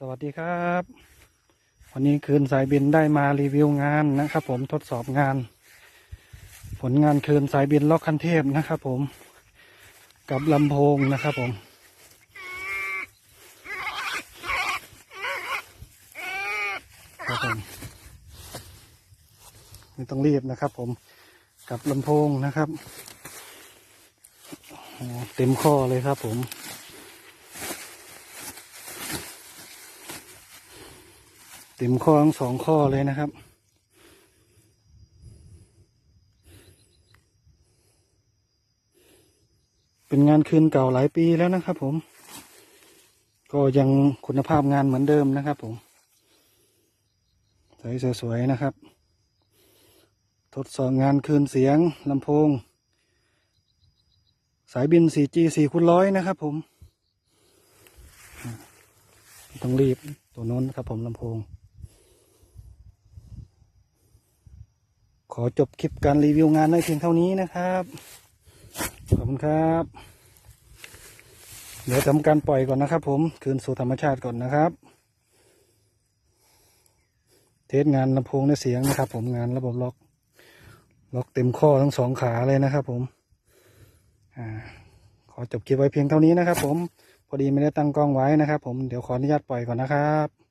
สวัสดีครับ วันนี้คืนสายบินได้มารีวิวงานนะครับ ผมทดสอบงาน ผลงานคืนสายบินล็อกคันเทพนะครับ ผม กับลำโพงนะครับผมครับผมไม่ต้องรีบนะครับ ผมกับลำโพงนะครับเต็มข้อเลยครับผม เต็มข้อทั้งสองข้อเลยนะครับ เป็นงานคืนเก่าหลายปีแล้วนะครับผม ก็ยังคุณภาพงานเหมือนเดิมนะครับผมสวยสวยๆนะครับ ทดสอบงานคืนเสียงลำโพง สายบิน 4G 4คูณร้อยนะครับผม ต้องรีบตัวโน้นครับผมลำโพง ขอจบคลิปการรีวิวงานในเพียงเท่านี้นะครับ ขอบคุณครับ เดี๋ยวทำการปล่อยก่อนนะครับ ผมคืนสู่ธรรมชาติก่อนนะครับ เทสงานลำโพงในเสียงนะครับ ผมงานระบบล็อกล็อกเต็มข้อทั้งสองขาเลยนะครับผมอ่าขอจบคลิปไว้เพียงเท่านี้นะครับ ผมพอดีไม่ได้ตั้งกล้องไว้นะครับ ผมเดี๋ยวขออนุญาตปล่อยก่อนนะครับ